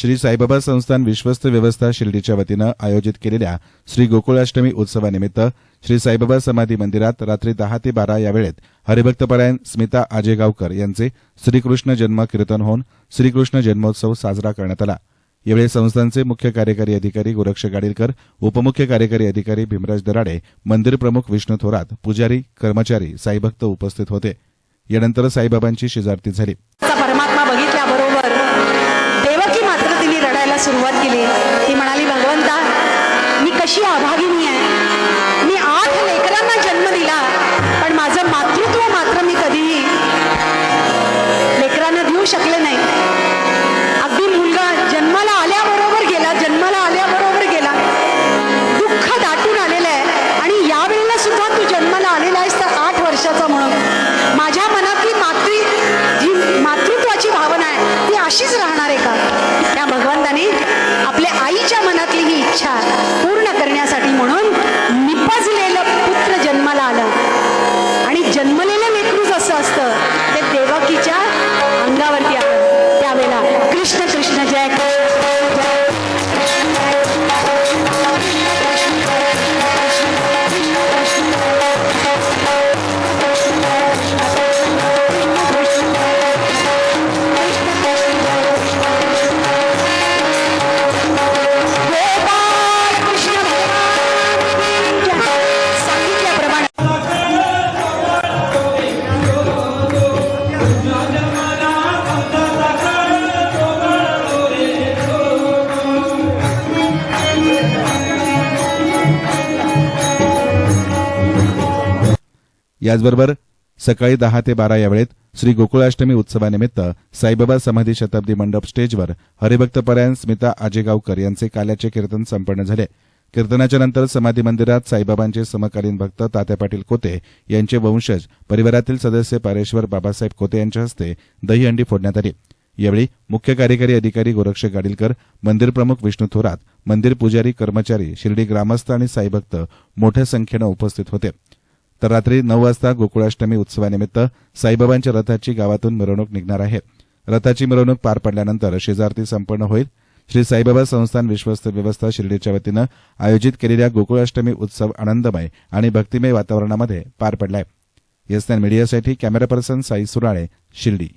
श्री साईबाबा संस्थान विश्वस्त व्यवस्था शिर्डीच्या वतीनं आयोजित केलेल्या श्री गोकुळाष्टमी उत्सवानिमित्त श्री साईबाबा समाधी मंदिरात रात्री दहा ते बारा या वेळेत हरिभक्तपरायण स्मिता आजेगावकर यांचे श्रीकृष्ण जन्म कीर्तन होऊन श्रीकृष्ण जन्मोत्सव साजरा करण्यात आला. यावेळी संस्थांचे मुख्य कार्यकारी अधिकारी गोरक्ष गाडीलकर उपमुख्य कार्यकारी अधिकारी भीमराज दराडे मंदिर प्रमुख विष्णू थोरात पुजारी कर्मचारी साईभक्त उपस्थित होते. यानंतर साईबाबांची शेजारती झाली. सुरुवात केली. ती म्हणाली भगवंता मी कशी अभागिनी आहे? Russia. याचबरोबर सकाळी दहा ते बारा या वेळेत श्री गोकुळाष्टमी उत्सवानिमित्त साईबाबा समाधी शताब्दी मंडप स्टेजवर हरिभक्तपरायण स्मिता आजेगावकर यांचे काल्याचे कीर्तन संपन्न झाले. कीर्तनाच्या नंतर समाधी मंदिरात साईबाबांचे समकालीन भक्त तात्या पाटील कोते यांचे वंशज परिवारातील सदस्य पारेश्वर बाबासाहेब कोते यांच्या हस्ते दहीहंडी फोडण्यात आली. यावेळी मुख्य कार्यकारी अधिकारी गोरक्ष गाडीलकर मंदिर प्रमुख विष्णू थोरात मंदिर पुजारी कर्मचारी शिर्डी ग्रामस्थ आणि साईभक्त मोठ्या संख्येनं उपस्थित होते. तर रात्री नऊ वाजता गोकुळाष्टमी उत्सवानिमित्त साईबाबांच्या रथाची गावातून मिरवणूक निघणार आहे. रथाची मिरवणूक पार पडल्यानंतर शेजारती संपन्न होईल. श्री साईबाबा संस्थान विश्वस्त व्यवस्था शिर्डीच्या वतीनं आयोजित केलेल्या गोकुळाष्टमी उत्सव आनंदमय आणि भक्तिमय वातावरणामध्ये पार पडलाय. एसएन मीडियासाठी कॅमेरा पर्सन साई सुराळे शिर्डी.